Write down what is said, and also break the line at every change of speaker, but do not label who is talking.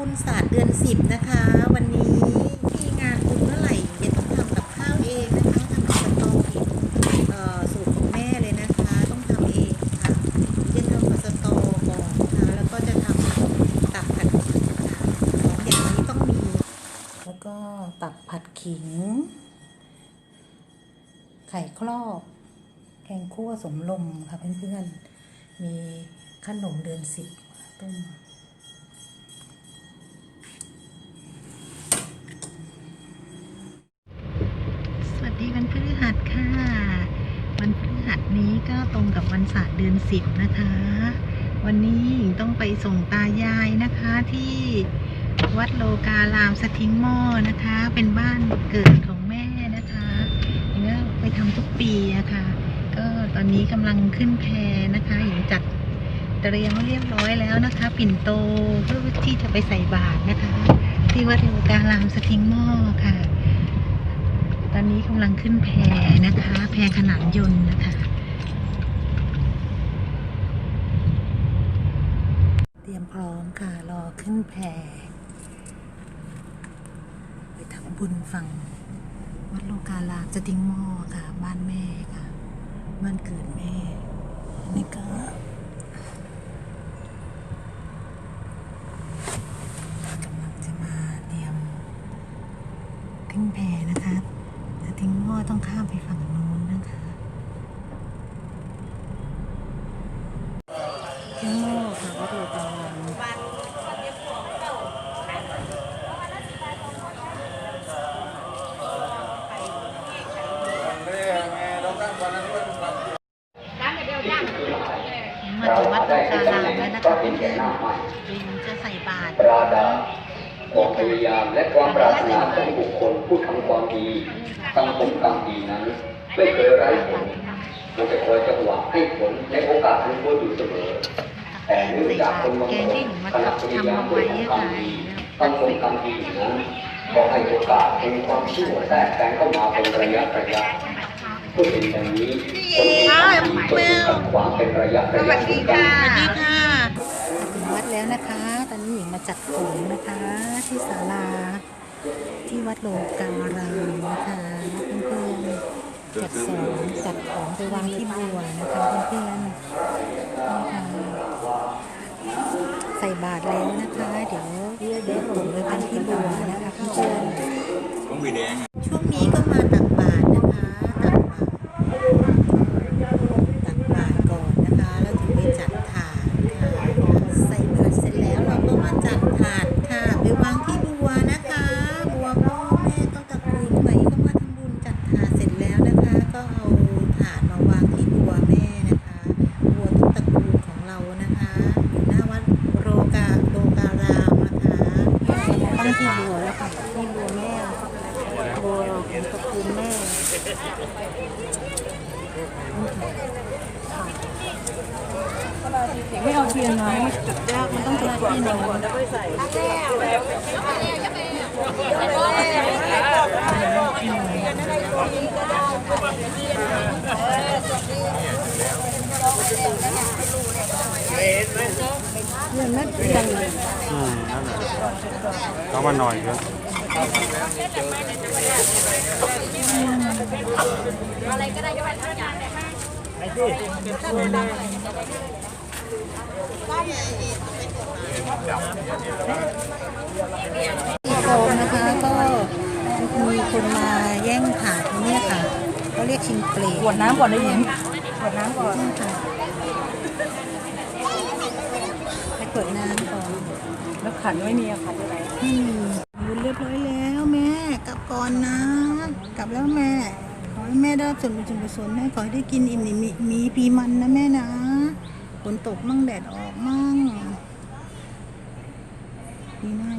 บุญศาสตร์เดือนสิบนะคะ วันนี้มีงานบุญเมื่อไหร่เดี๋ยวต้องทำกับข้าวเองนะคะทำกับสตอผิดเอ่อสูตรของแม่เลยนะคะ ต้องทำเองค่ะจะทำกับสตอก่อนนะคะแล้วก็จะทำตับผัดขิงค่ะของอย่างนี้ต้องมี แล้วก็ตับผัดขิง ไข่ครอบแกงคั่วสมลมค่ะเพื่อนๆมีขนมเดือนสิบต้ม สวัสดีวันพฤหัสค่ะ วันพฤหัสนี้ก็ตรงกับวันศาสตร์เดือนสิบนะคะ วันนี้ต้องไปส่งตายายนะคะที่วัดโลการามสทิงหม้อนะคะ เป็นบ้านเกิดของแม่นะคะหญิงก็ไปทำทุกปีอะค่ะ ก็ตอนนี้กำลังขึ้นแพนะคะหญิงจัดเตรียมไว้เรียบร้อยแล้วนะคะ ปิ่นโตเพื่อที่จะไปใส่บาตรนะคะ ที่วัดโลการามสทิงหม้อค่ะ ตอนนี้กำลังขึ้นแพนะคะ แพขนานยนต์นะคะ เตรียมพร้อมค่ะรอขึ้นแพไปทำบุญฝั่งวัดโลกาลาจะทิ้งหม้อค่ะ บ้านแม่ค่ะ บ้านเกิดแม่นี่ก็ำลังจะมาเตรียม ขึ้นแพนะคะจะทิ้งหม้อต้องข้ามไปฝั่งโน้นนะคะทิ้งหม้อค่ะวัดโลาลามาถึงวัดโลกาลามแล้วนะคะเพื่อนๆลิงจะใส่บาตร
ความพยายามและความปรารถนาของบุคคลผู้ทำความดีสังคมกรรมดีนั้นไม่เคยไร้ผลมันจะคอยจังหวะให้ผลในโอกาสที่ควรอยู่เสมอแต่เนื่องจากคนบาง
แก
ค
ง
น
ที่หนูมา
ขณะพ
ทำ
ยายาม
เอา
ด้ว
ไว้
ย
อะ
ควา
ค่ะ
มดีสังคมกรรมดีนั้นก็ให้โอกาสแห่งความชั่วแทรกแซงเข้ามาเป็นระยะระยะเพื่อเป็นอย่างนี้คนที่ทำดีก็ถูกขัดขวางเป็นระยะระยะเหมือนกัน
สวัสดีค่ะถึงวัด แล้วนะคะ ตอนนี้หญิงมาจัดของนะคะ ที่ศาลา ที่วัดโลการามนะคะเพื่อนๆจัดสองจัดของไปวางที่บัวนะคะเพื่อนๆนี่ค่ะใส่บาตรแล้วนะคะ เดี๋ยวเดี๋ยวผมไปพันที่บัวนะคะเพื่อนๆ
ต้องมีแดง
ช่วงนี้ก็มาตักบาตรนะคะ ตักบาตรตักบาตรก่อนนะคะ แล้วถึงไปจัดถาดค่ะ ใส่บาตรเสร็จแล้วเราก็มาจัดถาดค่ะ ไปวางที่บัวนะคะ บัวพ่อแม่ต้องตระกูลไหนก็มาทำบุญจัดถาดเสร็จแล้วนะคะ ก็เอาถาดมาวางที่บัวแม่นะคะ บัวทุกตระกูลของเรานะคะ อยู่หน้าวัดโรกาโลการามนะคะ ตั้งที่บัวแล้วค่ะที่บัวแม่บัวของตระกูลแม่ไม่เอาเทียนมามันจุดยากมันต้องจุดก่อนที่หนึ่งแล้วก็ใส่เงินนัดเรียนเลย
อืมนั่นแหละเอามาหน่อยเถอะ
ที่โคมนะคะก็มีคนมาแย่งถาดเนี่ยค่ะเขาเรียกชิงเปล
ขวดน้ำก่อนได้ยินขวดน้ำก่อน
นี่ค่ะไป เปิดน้ำก่อน
แล้วขันไม่มีอะขันอะไร
ไม่มีบุญเรียบร้อยแล้วแม่ กลับก่อนนะ กลับแล้วแม่ ขอให้แม่ได้ส่วนบุญส่วนกุศลแม่ขอให้ได้กินอิ่มมีมีปีมันนะแม่นะฝนตกมั่งแดดออกมั่งปีหน้า